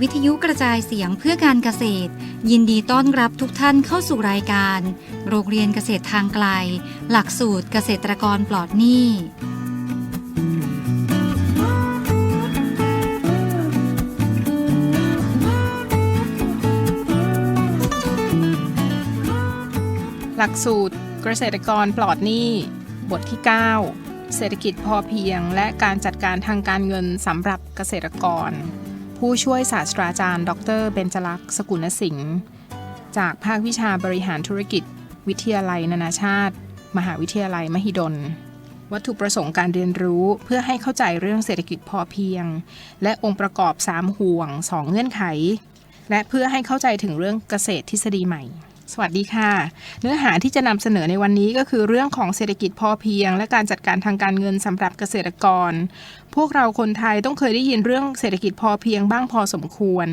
วิทยุกระจายเสียงเพื่อการเกษตร ยินดีต้อนรับทุกท่านเข้าสู่รายการ โรงเรียนเกษตรทางไกล หลักสูตรเกษตรกรปลอดหนี้ หลักสูตรเกษตรกรปลอดหนี้ บทที่ 9 เศรษฐกิจพอเพียง และการจัดการทางการเงินสำหรับเกษตรกร ผู้ช่วยศาสตราจารย์ ดรเบญจลักษณ์สกุลสิงห์จากภาควิชาบริหารธุรกิจ วิทยาลัย นานาชาติ มหาวิทยาลัยมหิดล วัตถุประสงค์การเรียนรู้เพื่อให้เข้าใจเรื่องเศรษฐกิจพอเพียง และองค์ประกอบ 3 ห่วง 2 เงื่อนไข และเพื่อให้เข้าใจถึงเรื่องเกษตรทฤษฎีใหม่ สวัสดีค่ะ เนื้อหาที่จะนำเสนอในวันนี้ก็คือเรื่องของเศรษฐกิจพอเพียง และการจัดการทางการเงินสำหรับเกษตรกร พวกเราคนไทยต้องเคยได้ยินเรื่องเศรษฐกิจพอเพียงบ้างพอสมควร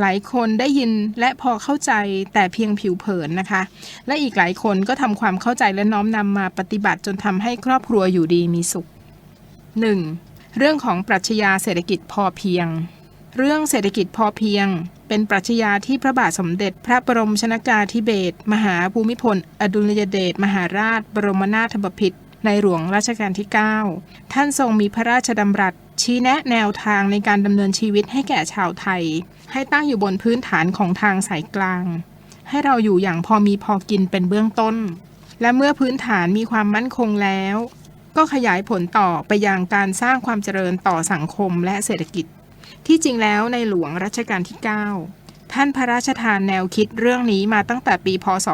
หลายคนได้ยินและพอเข้าใจแต่เพียงผิวเผินนะคะ และอีกหลายคนก็ทำความเข้าใจและน้อมนำมาปฏิบัติจนทำให้ครอบครัวอยู่ดีมีสุข 1. เรื่องของปรัชญาเศรษฐกิจพอเพียง เรื่องเศรษฐกิจพอเพียง เป็นปรัชญาที่พระบาทสมเด็จ พระบรมชนากาธิเบศรมหาภูมิพล อดุลยเดชมหาราช บรมนาถบพิตรในหลวงรัชกาลที่ 9 ท่านทรงมีพระราชดำรัส ชี้แนะแนวทางในการดำเนินชีวิตให้แก่ชาวไทย ให้ตั้งอยู่บนพื้นฐานของทางสายกลาง ให้เราอยู่อย่างพอมีพอกินเป็นเบื้องต้น และเมื่อพื้นฐานมีความมั่นคงแล้ว ก็ขยายผลต่อไปยังการสร้างความเจริญต่อสังคมและเศรษฐกิจ ที่จริงแล้วในหลวงรัชกาลที่ 9 ท่านพระราชทานแนวคิดเรื่องนี้มาตั้งแต่ปี พศ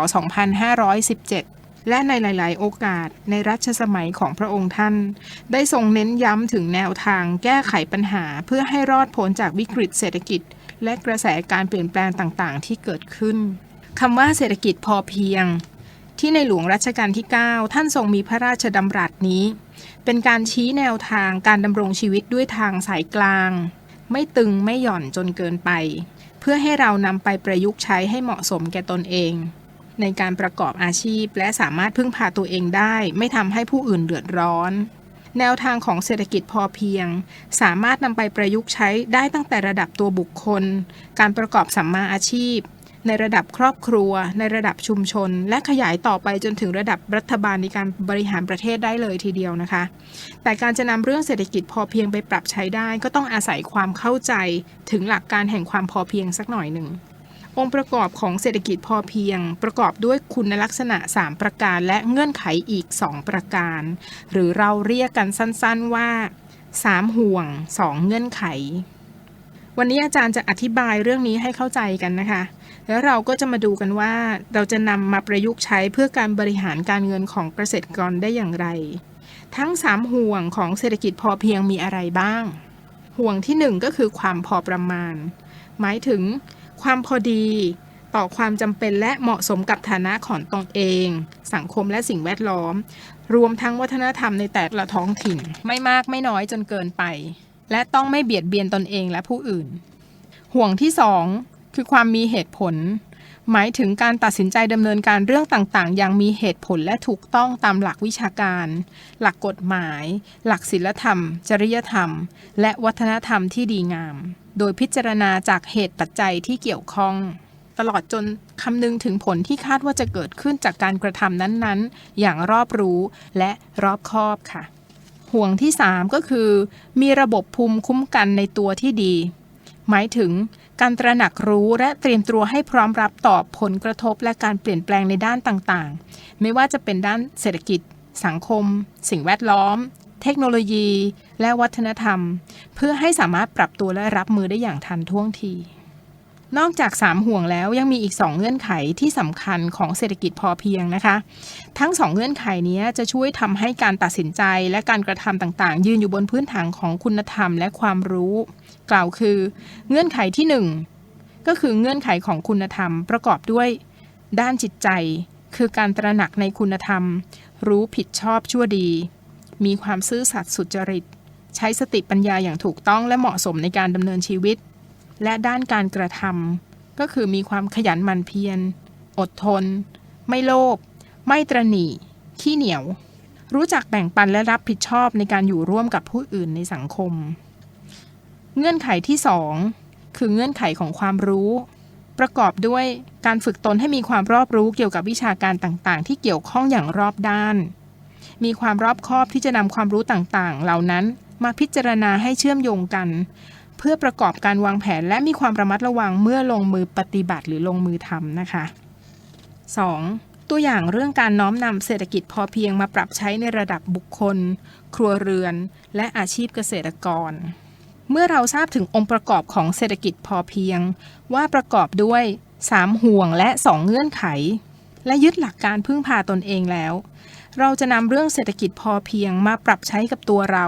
2517 และในหลาย ๆ โอกาสในรัชสมัยของพระองค์ท่าน ได้ทรงเน้นย้ำถึงแนวทางแก้ไขปัญหาเพื่อให้รอดพ้นจากวิกฤตเศรษฐกิจ และกระแสการเปลี่ยนแปลงต่าง ๆ ที่เกิดขึ้นคำว่าเศรษฐกิจพอเพียง ที่ในหลวงรัชกาลที่ 9 ท่านทรงมีพระราชดำรัสนี้ เป็นการชี้แนวทางการดำรงชีวิตด้วยทางสายกลาง ไม่ตึงไม่หย่อนจนเกินไป เพื่อให้เรานำไปประยุกต์ใช้ให้เหมาะสมแก่ตนเอง ในการประกอบอาชีพและสามารถพึ่งพาตัวเองได้ ไม่ทำให้ผู้อื่นเดือดร้อน แนวทางของเศรษฐกิจพอเพียง สามารถนำไปประยุกต์ใช้ได้ตั้งแต่ระดับตัวบุคคล การประกอบสัมมาอาชีพ ในระดับครอบครัว ในระดับชุมชน และขยายต่อไปจนถึงระดับรัฐบาลในการบริหารประเทศได้เลยทีเดียวนะคะ แต่การจะนำเรื่องเศรษฐกิจพอเพียงไปปรับใช้ได้ ก็ต้องอาศัยความเข้าใจถึงหลักการแห่งความพอเพียงสักหน่อยหนึ่งองค์ประกอบของเศรษฐกิจพอเพียง ประกอบด้วยคุณลักษณะ 3 ประการและเงื่อนไขอีก 2 ประการ หรือเราเรียกกันสั้นๆว่า 3 ห่วง 2 เงื่อนไข วันนี้อาจารย์จะอธิบายเรื่องนี้ให้เข้าใจกันนะคะ แล้วเราก็จะมาดูกันว่าเราจะนำมาประยุกต์ใช้เพื่อการบริหารการเงินของเกษตรกรได้อย่างไร ทั้ง 3 ห่วงของเศรษฐกิจพอเพียงมีอะไรบ้าง ห่วงทีหนึ่1 ก็คือความพอประมาณ หมายถึงความพอดีต่อความจำเป็นและเหมาะสมกับฐานะของตนเอง สังคมและสิ่งแวดล้อม รวมทั้งวัฒนธรรมในแต่ละท้องถิ่น ไม่มากไม่น้อยจนเกินไป และต้องไม่เบียดเบียนตนเองและผู้อื่น ห่วงที่ 2 คือความมีเหตุผล หมายถึงการตัดสินใจดำเนินการเรื่องต่างๆ อย่างมีเหตุผลและถูกต้องตามหลักวิชาการ หลักกฎหมาย หลักศีลธรรม จริยธรรม และวัฒนธรรมที่ดีงาม โดยพิจารณาจากเหตุปัจจัยที่เกี่ยวข้อง ตลอดจนคำนึงถึงผลที่คาดว่าจะเกิดขึ้นจากการกระทำนั้นๆ อย่างรอบรู้และรอบคอบค่ะ ห่วงที่ 3 ก็คือ มีระบบภูมิคุ้มกันในตัวที่ดี หมายถึง การตระหนักรู้และเตรียมตัวให้พร้อมรับต่อผลกระทบและการเปลี่ยนแปลงในด้านต่างๆ ไม่ว่าจะเป็นด้านเศรษฐกิจ สังคม สิ่งแวดล้อม เทคโนโลยี และวัฒนธรรม เพื่อให้สามารถปรับตัวและรับมือได้อย่างทันท่วงที นอกจาก 3 ห่วงแล้วยังมีอีก 2 เงื่อนไขที่สำคัญของเศรษฐกิจพอเพียงนะคะ ทั้ง 2 เงื่อนไขนี้จะช่วยทำให้การตัดสินใจและการกระทำต่างๆ ยืนอยู่บนพื้นฐานของคุณธรรมและความรู้ กล่าวคือ เงื่อนไขที่ 1 ก็คือเงื่อนไขของคุณธรรมประกอบด้วย ด้านจิตใจ คือการตระหนักในคุณธรรม รู้ผิดชอบชั่วดี มีความซื่อสัตย์สุจริต ใช้สติปัญญาอย่างถูกต้องและเหมาะสมในการดำเนินชีวิต และด้านการกระทำก็คือมีความขยันหมั่นเพียร อดทน ไม่โลภไม่ตรหนีขี้เหนียว รู้จักแบ่งปันและรับผิดชอบในการอยู่ร่วมกับผู้อื่นในสังคม เงื่อนไขที่ 2 คือเงื่อนไขของความรู้ ประกอบด้วยการฝึกตนให้มีความรอบรู้เกี่ยวกับวิชาการต่างๆ ที่เกี่ยวข้องอย่างรอบด้าน มีความรอบคอบที่จะนำความรู้ต่างๆ เหล่านั้นมาพิจารณาให้เชื่อมโยงกัน เพื่อประกอบการวางแผนและมีความระมัดระวังเมื่อลงมือปฏิบัติหรือลงมือทำนะคะ 2. ตัวอย่างเรื่องการน้อมนำเศรษฐกิจพอเพียงมาปรับใช้ในระดับบุคคล ครัวเรือน และอาชีพเกษตรกร เมื่อเราทราบถึงองค์ประกอบของเศรษฐกิจพอเพียง ว่าประกอบด้วย 3 ห่วงและ 2 เงื่อนไข และยึดหลักการพึ่งพาตนเองแล้ว เราจะนำเรื่องเศรษฐกิจพอเพียงมาปรับใช้กับตัวเรา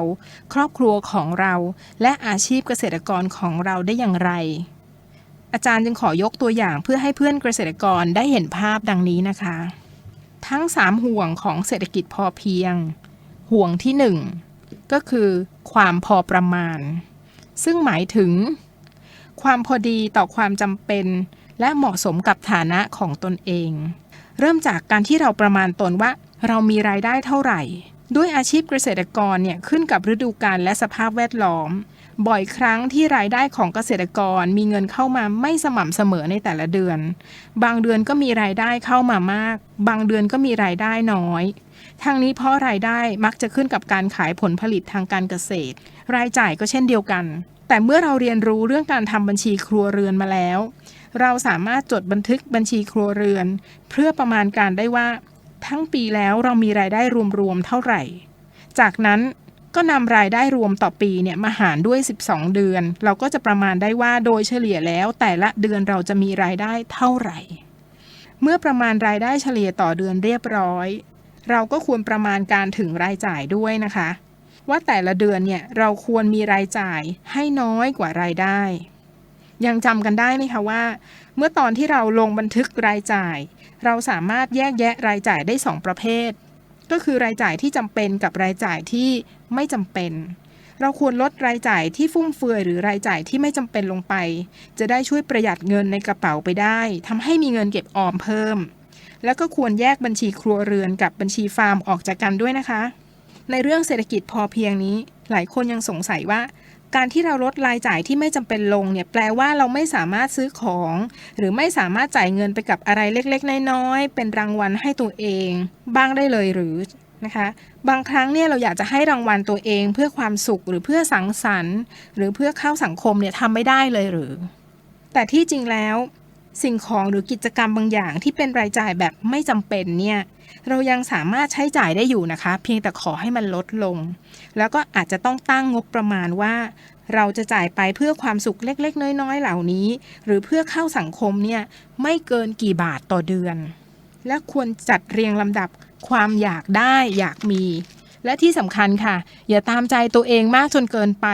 ครอบครัวของเรา และอาชีพเกษตรกรของเราได้อย่างไร อาจารย์จึงขอยกตัวอย่างเพื่อให้เพื่อนเกษตรกรได้เห็นภาพดังนี้นะคะ ทั้ง 3 ห่วงของเศรษฐกิจพอเพียง ห่วงที่ 1 ก็คือ ความพอประมาณ ซึ่งหมายถึง ความพอดีต่อความจำเป็น และเหมาะสมกับฐานะของตนเอง เริ่มจากการที่เราประมาณตนว่า เรามีรายได้เท่าไหร่ ด้วยอาชีพเกษตรกรเนี่ยขึ้นกับฤดูกาลและสภาพแวดล้อม บ่อยครั้งที่รายได้ของเกษตรกรมีเงินเข้ามาไม่สม่ำเสมอในแต่ละเดือน บางเดือนก็มีรายได้เข้ามามาก บางเดือนก็มีรายได้น้อยทางนี้เพราะรายได้มักจะขึ้นกับการขายผลผลิตทางการเกษตร รายจ่ายก็เช่นเดียวกัน แต่เมื่อเราเรียนรู้เรื่องการทำบัญชีครัวเรือนมาแล้ว เราสามารถจดบันทึกบัญชีครัวเรือน เพื่อประมาณการได้ว่า ทั้งปีแล้วเรามีรายได้รวมๆเท่าไหร่ จากนั้นก็นำรายได้รวมต่อปีเนี่ยมาหารด้วย 12 เดือน เราก็จะประมาณได้ว่าโดยเฉลี่ยแล้ว แต่ละเดือนเราจะมีรายได้เท่าไหร่ เมื่อประมาณรายได้เฉลี่ยต่อเดือนเรียบร้อย เราก็ควรประมาณการถึงรายจ่ายด้วยนะคะ ว่าแต่ละเดือนเนี่ยเราควรมีรายจ่ายให้น้อยกว่ารายได้ ยังจำกันได้ไหมคะว่า เมื่อตอนที่เราลงบันทึกรายจ่าย เราสามารถแยกแยะรายจ่ายได้ 2 ประเภท ก็คือรายจ่ายที่จำเป็นกับรายจ่ายที่ไม่จำเป็น เราควรลดรายจ่ายที่ฟุ่มเฟือยหรือรายจ่ายที่ไม่จำเป็นลงไป จะได้ช่วยประหยัดเงินในกระเป๋าไปได้ทำให้มีเงินเก็บออมเพิ่ม แล้วก็ควรแยกบัญชีครัวเรือนกับบัญชีฟาร์มออกจากกันด้วยนะคะ ในเรื่องเศรษฐกิจพอเพียงนี้ หลายคนยังสงสัยว่า การที่เราลดรายจ่ายที่ไม่จำเป็นลงเนี่ยแปลว่าเราไม่สามารถซื้อของ หรือไม่สามารถจ่ายเงินไปกับอะไรเล็กๆ น้อยๆ เป็นรางวัลให้ตัวเอง บ้างได้เลยหรือนะคะบางครั้งเนี่ยเราอยากจะให้รางวัลตัวเองเพื่อความสุขหรือเพื่อสังสรรค์ หรือเพื่อเข้าสังคมเนี่ยทำไม่ได้เลยหรือ แต่ที่จริงแล้ว สิ่งของหรือกิจกรรมบางอย่างที่เป็นรายจ่ายแบบไม่จำเป็นเนี่ย เรายังสามารถใช้จ่ายได้อยู่นะคะ เพียงแต่ขอให้มันลดลง แล้วก็อาจจะต้องตั้งงบประมาณว่า เราจะจ่ายไปเพื่อความสุขเล็ก ๆ น้อย ๆ เหล่านี้ หรือเพื่อเข้าสังคมเนี่ยไม่เกินกี่บาทต่อเดือน และควรจัดเรียงลำดับความอยากได้อยากมี และที่สำคัญค่ะ อย่าตามใจตัวเองมากจนเกินไป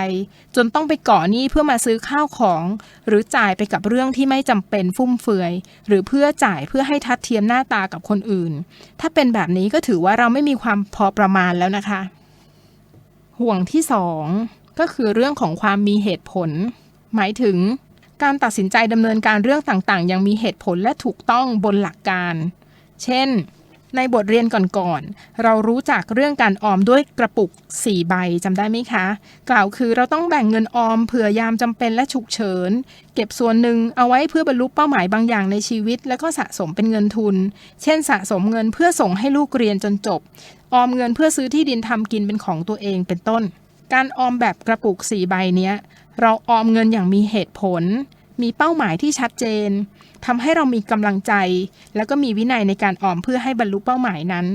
จนต้องไปก่อหนี้เพื่อมาซื้อข้าวของ หรือจ่ายไปกับเรื่องที่ไม่จำเป็นฟุ่มเฟือย หรือเพื่อจ่ายเพื่อให้ทัดเทียมหน้าตากับคนอื่น ถ้าเป็นแบบนี้ก็ถือว่าเราไม่มีความพอประมาณแล้วนะคะ ห่วงที่สองก็คือเรื่องของความมีเหตุผล หมายถึงการตัดสินใจดำเนินการเรื่องต่างๆยังมีเหตุผลและถูกต้องบนหลักการ เช่น ในบทเรียนก่อนๆ เรารู้จักเรื่องการออมด้วยกระปุก 4 ใบจำได้ไหมคะ กล่าวคือเราต้องแบ่งเงินออมเผื่อยามจำเป็นและฉุกเฉิน เก็บส่วนหนึ่งเอาไว้เพื่อบรรลุเป้าหมายบางอย่างในชีวิต แล้วก็สะสมเป็นเงินทุน เช่น สะสมเงินเพื่อส่งให้ลูกเรียนจนจบ ออมเงินเพื่อซื้อที่ดินทำกินเป็นของตัวเองเป็นต้น การออมแบบกระปุก 4 ใบเนี้ย เราออมเงินอย่างมีเหตุผล มีเป้าหมายที่ชัดเจน ทำให้เรามีกำลังใจ แล้วก็มีวินัยในการออมเพื่อให้บรรลุเป้าหมายนั้น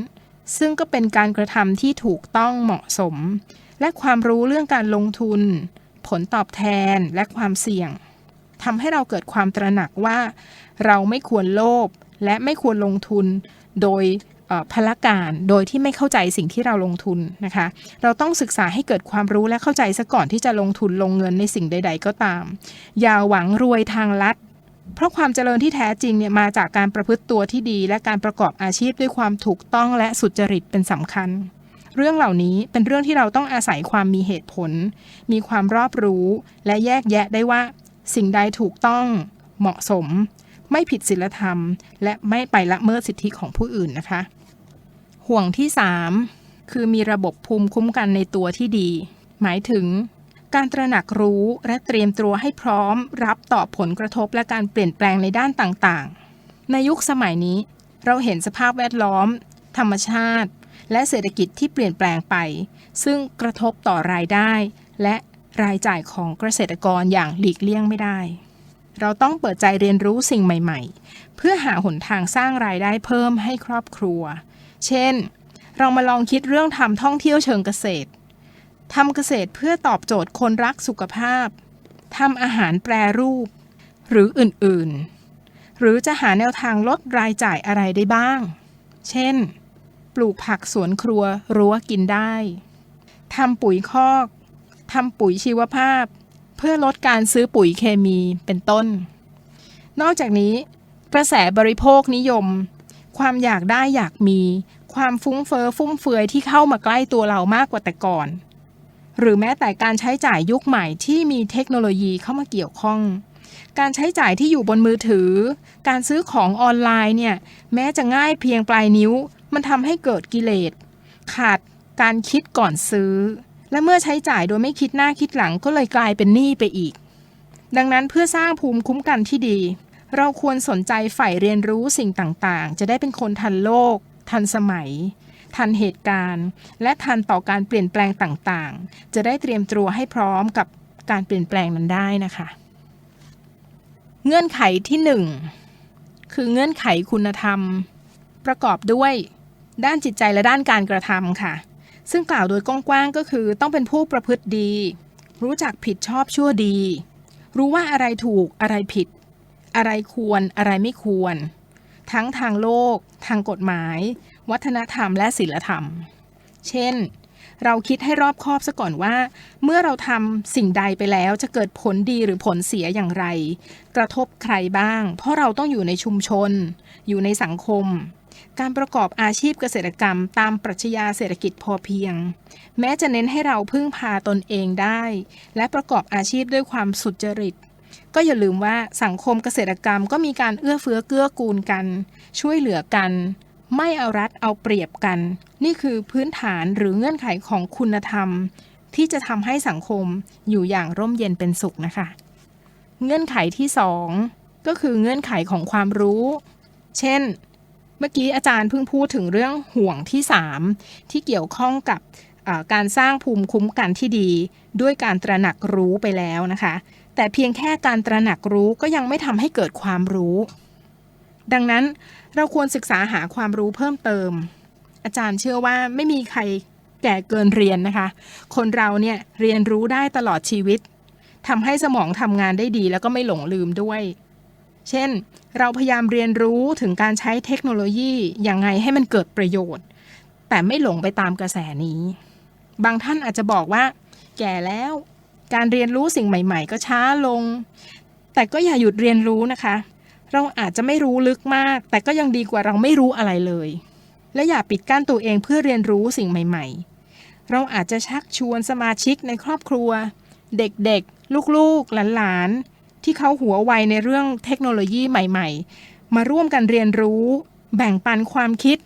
ซึ่งก็เป็นการกระทำที่ถูกต้องเหมาะสม และความรู้เรื่องการลงทุน ผลตอบแทนและความเสี่ยงทำให้เราเกิดความตระหนักว่า เราไม่ควรโลภและไม่ควรลงทุนโดยพละการโดยที่ไม่เข้าใจสิ่งที่เราลงทุนนะคะ เราต้องศึกษาให้เกิดความรู้และเข้าใจซะก่อนที่จะลงทุนลงเงินในสิ่งใด ๆ ก็ตาม อย่าหวังรวยทางลัด เพราะความเจริญที่แท้จริงเนี่ยมาจากการประพฤติตัวที่ดี และการประกอบอาชีพด้วยความถูกต้องและสุจริตเป็นสำคัญ เรื่องเหล่านี้เป็นเรื่องที่เราต้องอาศัยความมีเหตุผล มีความรอบรู้และแยกแยะได้ว่า สิ่งใดถูกต้อง เหมาะสม ไม่ผิดศีลธรรม และไม่ไปละเมิดสิทธิของผู้อื่นนะคะ ห่วงที่ 3 คือมีระบบภูมิคุ้มกันในตัวที่ดี หมายถึง การตระหนักรู้และเตรียมตัวให้พร้อม รับต่อผลกระทบและการเปลี่ยนแปลงในด้านต่างๆ ในยุคสมัยนี้ เราเห็นสภาพแวดล้อม ธรรมชาติ และเศรษฐกิจที่เปลี่ยนแปลงไป ซึ่งกระทบต่อรายได้ และรายจ่ายของเกษตรกรอย่างหลีกเลี่ยงไม่ได้ เราต้องเปิดใจเรียนรู้สิ่งใหม่ๆ เพื่อหาหนทางสร้างรายได้เพิ่มให้ครอบครัว เช่น เรามาลองคิดเรื่องทำท่องเที่ยวเชิงเกษตร ทำเกษตรเพื่อตอบโจทย์คนรักสุขภาพ ทำอาหารแปรรูป หรืออื่นๆ หรือจะหาแนวทางลดรายจ่ายอะไรได้บ้าง เช่น ปลูกผักสวนครัวรั้วกินได้ ทำปุ๋ยคอก ทำปุ๋ยชีวภาพ เพื่อลดการซื้อปุ๋ยเคมีเป็นต้น นอกจากนี้ กระแสบริโภคนิยม ความอยากได้อยากมี ความฟุ้งเฟอ้อฟุ่มเฟือยที่เข้ามาใกล้ตัวเรามากกว่าแต่ก่อน หรือแม้แต่การใช้จ่ายยุคใหม่ที่มีเทคโนโลยีเข้ามาเกี่ยวข้อง การใช้จ่ายที่อยู่บนมือถือ การซื้อของออนไลน์เนี่ยแม้จะง่ายเพียงปลายนิ้ว มันทำให้เกิดกิเลสขาดการคิดก่อนซื้อ และเมื่อใช้จ่ายโดยไม่คิดหน้าคิดหลังก็เลยกลายเป็นหนี้ไปอีก ดังนั้นเพื่อสร้างภูมิคุ้มกันที่ดี เราควรสนใจใฝ่เรียนรู้สิ่งต่างๆ จะได้เป็นคนทันโลก ทันสมัย ทันเหตุการณ์ และทันต่อการเปลี่ยนแปลงต่างๆ จะได้เตรียมตัวให้พร้อมกับการเปลี่ยนแปลงนั้นได้นะคะ เงื่อนไขที่หนึ่งคือเงื่อนไขคุณธรรม ประกอบด้วยด้านจิตใจและด้านการกระทำค่ะ ซึ่งกล่าวโดยกว้างๆก็คือต้องเป็นผู้ประพฤติดี รู้จักผิดชอบชั่วดี รู้ว่าอะไรถูกอะไรผิด อะไรควรอะไรไม่ควร ทั้งทางโลก ทางกฎหมาย วัฒนธรรมและศีลธรรม เช่น เราคิดให้รอบคอบซะก่อนว่า เมื่อเราทำสิ่งใดไปแล้วจะเกิดผลดีหรือผลเสียอย่างไร กระทบใครบ้าง เพราะเราต้องอยู่ในชุมชน อยู่ในสังคม การประกอบอาชีพเกษตรกรรม ตามปรัชญาเศรษฐกิจพอเพียง แม้จะเน้นให้เราพึ่งพาตนเองได้ และประกอบอาชีพด้วยความสุจริตก็อย่าลืมว่าสังคมเกษตรกรรมก็มีการเอื้อเฟื้อเกื้อกูลกัน ช่วยเหลือกัน ไม่เอารัดเอาเปรียบกัน นี่คือพื้นฐานหรือเงื่อนไขของคุณธรรม ที่จะทำให้สังคมอยู่อย่างร่มเย็นเป็นสุขนะคะ เงื่อนไขที่สองก็คือเงื่อนไขของความรู้ เช่น เมื่อกี้อาจารย์เพิ่งพูดถึงเรื่องห่วงที่ 3 ที่เกี่ยวข้องกับการสร้างภูมิคุ้มกันที่ดี ด้วยการตระหนักรู้ไปแล้วนะคะ แต่เพียงแค่การตระหนักรู้ก็ยังไม่ทำให้เกิดความรู้ ดังนั้นเราควรศึกษาหาความรู้เพิ่มเติม อาจารย์เชื่อว่าไม่มีใครแก่เกินเรียนนะคะ คนเราเนี่ยเรียนรู้ได้ตลอดชีวิตทำให้สมองทำงานได้ดีแล้วก็ไม่หลงลืมด้วย เช่น เราพยายามเรียนรู้ถึงการใช้เทคโนโลยียังไงให้มันเกิดประโยชน์ แต่ไม่หลงไปตามกระแสนี้ บางท่านอาจจะบอกว่า แก่แล้ว การเรียนรู้สิ่งใหม่ ๆ ก็ช้าลง แต่ก็อย่าหยุดเรียนรู้นะคะ เราอาจจะไม่รู้ลึกมาก แต่ก็ยังดีกว่าเราไม่รู้อะไรเลย และอย่าปิดกั้นตัวเองเพื่อเรียนรู้สิ่งใหม่ ๆ เราอาจจะชักชวนสมาชิกในครอบครัว เด็กๆ ลูกๆ หลานๆ ที่เขาหัวไวในเรื่องเทคโนโลยีใหม่ ๆ มาร่วมกันเรียนรู้ แบ่งปันความคิด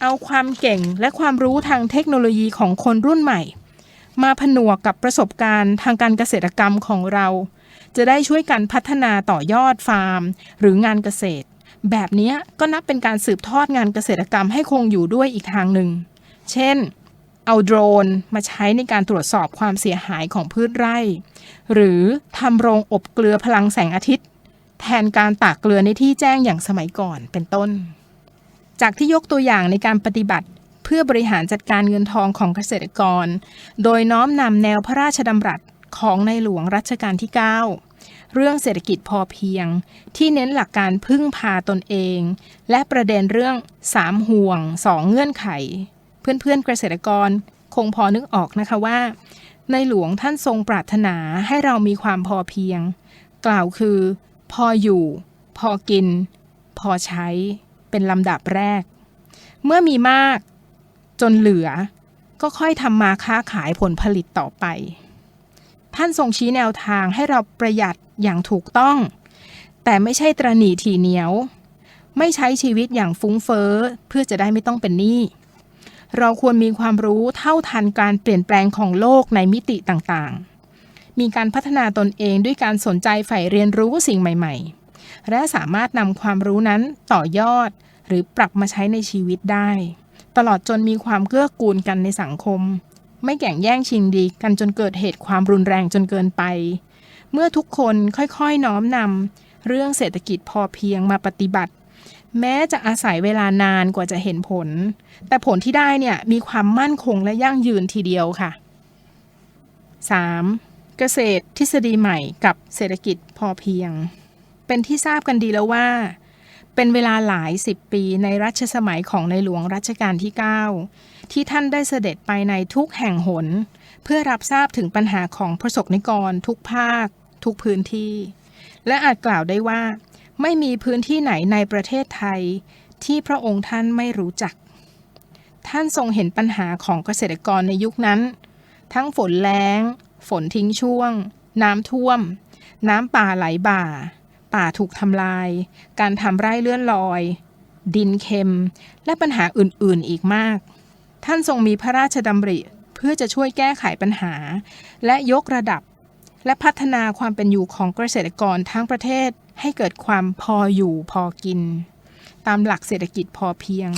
เอาความเก่งและความรู้ทางเทคโนโลยีของคนรุ่นใหม่ มาผนวกกับประสบการณ์ทางการเกษตรกรรมของเรา จะได้ช่วยกันพัฒนาต่อยอดฟาร์ม หรืองานเกษตร แบบนี้ก็นับเป็นการสืบทอดงานเกษตรกรรมให้คงอยู่ด้วยอีกทางหนึ่ง เช่น เอาโดรนมาใช้ในการตรวจสอบความเสียหายของพืชไร่ หรือทำโรงอบเกลือพลังแสงอาทิตย์ แทนการตากเกลือในที่แจ้งอย่างสมัยก่อนเป็นต้น จากที่ยกตัวอย่างในการปฏิบัติเพื่อบริหารจัดการเงินทองของเกษตรกร โดยน้อมนำแนวพระราชดำรัสของในหลวงรัชกาลที่ 9 เรื่องเศรษฐกิจพอเพียง ที่เน้นหลักการพึ่งพาตนเอง และประเด็นเรื่อง 3 ห่วง 2 เงื่อนไข เพื่อนๆเกษตรกรคงพอนึกออกนะคะว่า ในหลวงท่านทรงปรารถนาให้เรามีความพอเพียง กล่าวคือ พออยู่ พอกิน พอใช้ เป็นลำดับแรก เมื่อมีมาก จนเหลือ ก็ค่อยทำมาค้าขายผลผลิตต่อไป ท่านทรงชี้แนวทางให้เราประหยัดอย่างถูกต้อง แต่ไม่ใช่ตรณีทีเหนียว ไม่ใช้ชีวิตอย่างฟุ้งเฟ้อเพื่อจะได้ไม่ต้องเป็นหนี้เราควรมีความรู้เท่าทันการเปลี่ยนแปลงของโลกในมิติต่างๆ มีการพัฒนาตนเองด้วยการสนใจใฝ่เรียนรู้สิ่งใหม่ ๆ และสามารถนำความรู้นั้นต่อยอด หรือปรับมาใช้ในชีวิตได้ ตลอดจนมีความเกื้อกูลกันในสังคม ไม่แข่งแย่งชิงดีกันจนเกิดเหตุความรุนแรงจนเกินไป เมื่อทุกคนค่อยๆน้อมนำเรื่องเศรษฐกิจพอเพียงมาปฏิบัติ แม้จะอาศัยเวลานานกว่าจะเห็นผล แต่ผลที่ได้เนี่ยมีความมั่นคงและยั่งยืนทีเดียวค่ะ 3. เกษตรทฤษฎีใหม่กับเศรษฐกิจพอเพียง เป็นที่ทราบกันดีแล้วว่า เป็นเวลาหลายสิบปีในรัชสมัยของในหลวงรัชกาลที่ 9 ที่ท่านได้เสด็จไปในทุกแห่งหน เพื่อรับทราบถึงปัญหาของประสบนิกรทุกภาค ทุกพื้นที่ และอาจกล่าวได้ว่า ไม่มีพื้นที่ไหนในประเทศไทย ที่พระองค์ท่านไม่รู้จัก ท่านทรงเห็นปัญหาของเกษตรกรในยุคนั้น ทั้งฝนแล้ง ฝนทิ้งช่วง น้ำท่วม น้ำป่าไหลบ่า ป่าถูกทำลาย การทำไร่เลื่อนลอย ดินเค็ม และปัญหาอื่นๆอีกมาก ท่านทรงมีพระราชดำริเพื่อจะช่วยแก้ไขปัญหา และยกระดับ และพัฒนาความเป็นอยู่ของเกษตรกรทั้งประเทศให้เกิดความพออยู่พอกิน ตามหลักเศรษฐกิจพอเพียง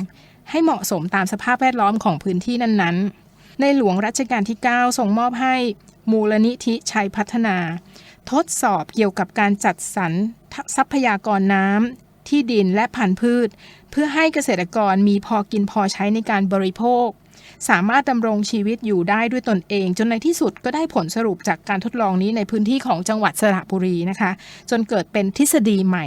ให้เหมาะสมตามสภาพแวดล้อมของพื้นที่นั้นๆ ในหลวงรัชกาลที่ 9 ทรงมอบให้มูลนิธิชัยพัฒนา ทดสอบเกี่ยวกับการจัดสรรทรัพยากรน้ำที่ดินและพันธุ์พืช เพื่อให้เกษตรกรมีพอกินพอใช้ในการบริโภค สามารถดำรงชีวิตอยู่ได้ด้วยตนเอง จนในที่สุดก็ได้ผลสรุปจากการทดลองนี้ในพื้นที่ของจังหวัดสระบุรีนะคะ จนเกิดเป็นทฤษฎีใหม่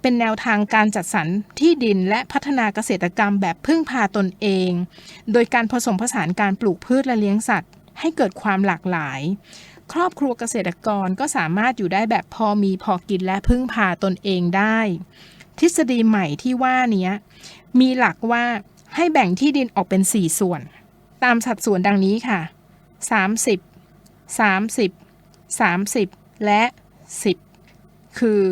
เป็นแนวทางการจัดสรรที่ดินและพัฒนาเกษตรกรรมแบบพึ่งพาตนเอง โดยการผสมผสานการปลูกพืชและเลี้ยงสัตว์ ให้เกิดความหลากหลาย ครอบครัวเกษตรกรก็สามารถอยู่ได้แบบพอมีพอกินและพึ่งพาตนเองได้ ทฤษฎีใหม่ที่ว่านี้มีหลักว่าให้แบ่งที่ดินออกเป็น 4 ส่วน ตามสัดส่วนดังนี้ค่ะ 30 30 30 และ 10 คือ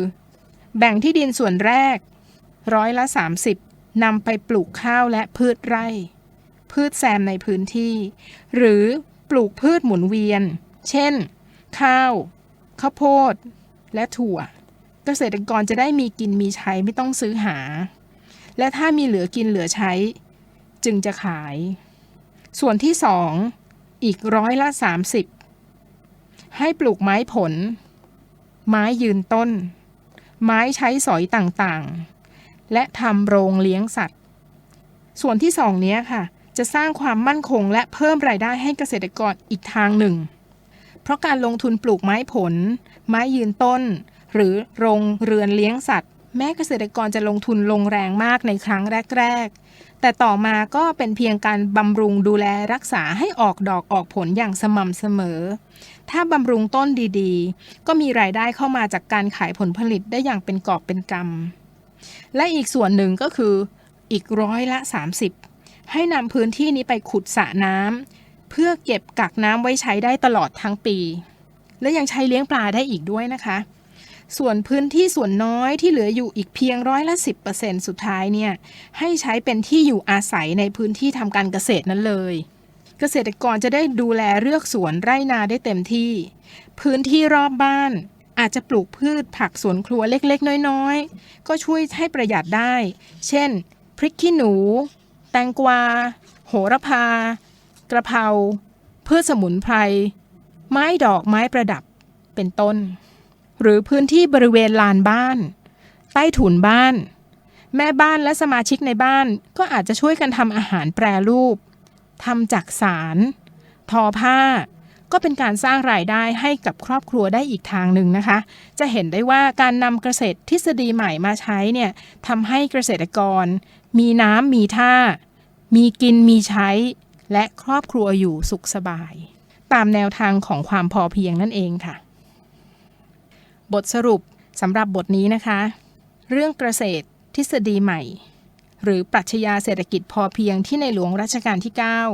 แบ่งที่ดินส่วนแรก ร้อยละ 30นำไปปลูกข้าวและพืชไร่ พืชแซมในพื้นที่ หรือปลูกพืชหมุนเวียน เช่น ข้าว ข้าวโพด และถั่ว เกษตรกรจะได้มีกินมีใช้ไม่ต้องซื้อหา และถ้ามีเหลือกินเหลือใช้ จึงจะขาย ส่วนที่สองอีกร้อยละ 30 ให้ปลูกไม้ผล ไม้ยืนต้น ไม้ใช้สอยต่างๆ และทำโรงเลี้ยงสัตว์ ส่วนที่สองนี้ค่ะ จะสร้างความมั่นคงและเพิ่มรายได้ให้เกษตรกรอีกทางหนึ่ง เพราะการลงทุนปลูกไม้ผล ไม้ยืนต้น หรือโรงเรือนเลี้ยงสัตว์ แม้เกษตรกรจะลงทุนลงแรงมากในครั้งแรก ๆ แต่ต่อมาก็เป็นเพียงการบำรุงดูแลรักษาให้ออกดอกออกผลอย่างสม่ำเสมอ ถ้าบำรุงต้นดีๆ ก็มีรายได้เข้ามาจากการขายผลผลิตได้อย่างเป็นกอบเป็นกำและอีกส่วนหนึ่งก็คืออีกร้อยละ 30 ให้นำพื้นที่นี้ไปขุดสระน้ำ เพื่อเก็บกักน้ำไว้ใช้ได้ตลอดทั้งปี และยังใช้เลี้ยงปลาได้อีกด้วยนะคะ ส่วนพื้นที่ส่วนน้อยที่เหลืออยู่อีกเพียงร้อยละ 10%สุดท้ายเนี่ยให้ใช้เป็นที่อยู่อาศัยในพื้นที่ทำการเกษตรนั้นเลยเกษตรกรจะได้ดูแลเลือกสวนไร่นาได้เต็มที่ พื้นที่รอบบ้านอาจจะปลูกพืชผักสวนครัวเล็กๆ น้อยๆ ก็ช่วยให้ประหยัดได้ เช่น พริกขี้หนู แตงกวา โหระพา กระเพราพืชสมุนไพร ไม้ดอกไม้ประดับเป็นต้น หรือพื้นที่บริเวณลานบ้าน ใต้ถุนบ้าน แม่บ้านและสมาชิกในบ้านก็อาจจะช่วยกันทำอาหารแปรรูปทำจากสาร ทอผ้า ก็เป็นการสร้างรายได้ให้กับครอบครัวได้อีกทางหนึ่งนะคะ จะเห็นได้ว่าการนำเกษตรทฤษฎีใหม่มาใช้เนี่ยทำให้เกษตรกร มีน้ำมีท่า มีกินมีใช้ และครอบครัวอยู่สุขสบาย ตามแนวทางของความพอเพียงนั่นเองค่ะ บทสรุปสำหรับบทนี้นะคะ เรื่องเกษตรทฤษฎีใหม่ หรือปรัชญาเศรษฐกิจพอเพียงที่ในหลวงรัชกาลที่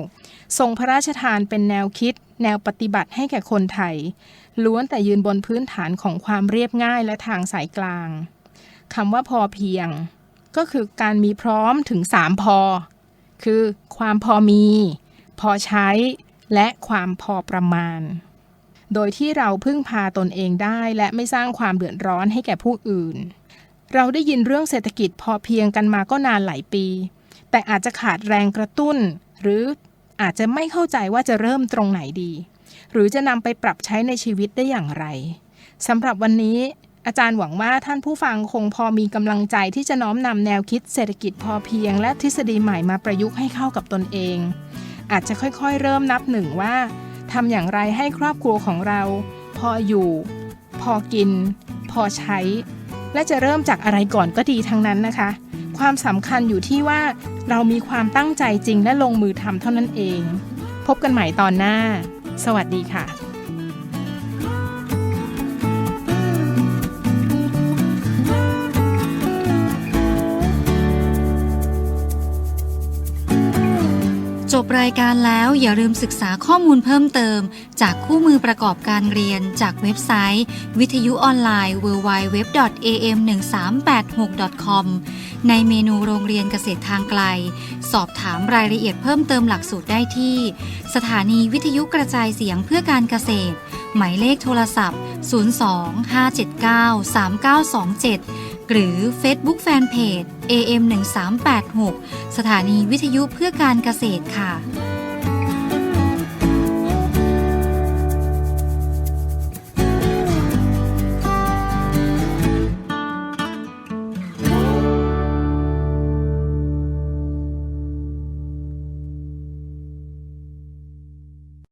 9 ทรงพระราชทานเป็นแนวคิด แนวปฏิบัติให้แก่คนไทย ล้วนแต่ยืนบนพื้นฐานของความเรียบง่ายและทางสายกลางคำว่าพอเพียง ก็คือการมีพร้อมถึง 3 พอ คือความพอมี พอใช้และความพอประมาณ โดยที่เราพึ่งพาตนเองได้และไม่สร้างความเดือดร้อนให้แก่ผู้อื่น เราได้ยินเรื่องเศรษฐกิจพอเพียงกันมาก็นานหลายปี แต่อาจจะขาดแรงกระตุ้น หรืออาจจะไม่เข้าใจว่าจะเริ่มตรงไหนดี หรือจะนำไปปรับใช้ในชีวิตได้อย่างไรสำหรับวันนี้อาจารย์หวังว่าท่านผู้ฟังคงพอมีกำลังใจที่จะน้อมนำแนวคิดเศรษฐกิจพอเพียง และทฤษฎีใหม่มาประยุกต์ให้เข้ากับตนเอง อาจจะค่อยๆ เริ่มนับหนึ่งว่าทำอย่างไรให้ครอบครัวของเรา พออยู่ พอกิน พอใช้ และจะเริ่มจากอะไรก่อนก็ดีทั้งนั้นนะคะ ความสำคัญอยู่ที่ว่าเรามีความตั้งใจจริงและลงมือทำเท่านั้นเอง พบกันใหม่ตอนหน้า สวัสดีค่ะ บรายการแล้วอย่าลืมศึกษาข้อมูลเพิ่มเติม จากคู่มือประกอบการเรียนจากเว็บไซต์ วิทยุออนไลน์ www.am1386.com ในเมนูโรงเรียนเกษตรทางไกล สอบถามรายละเอียดเพิ่มเติมหลักสูตรได้ที่ สถานีวิทยุกระจายเสียงเพื่อการเกษตร หมายเลขโทรศัพท์ 02-579-3927 หรือ Facebook Fanpage AM 1386สถานีวิทยุเพื่อการเกษตรค่ะ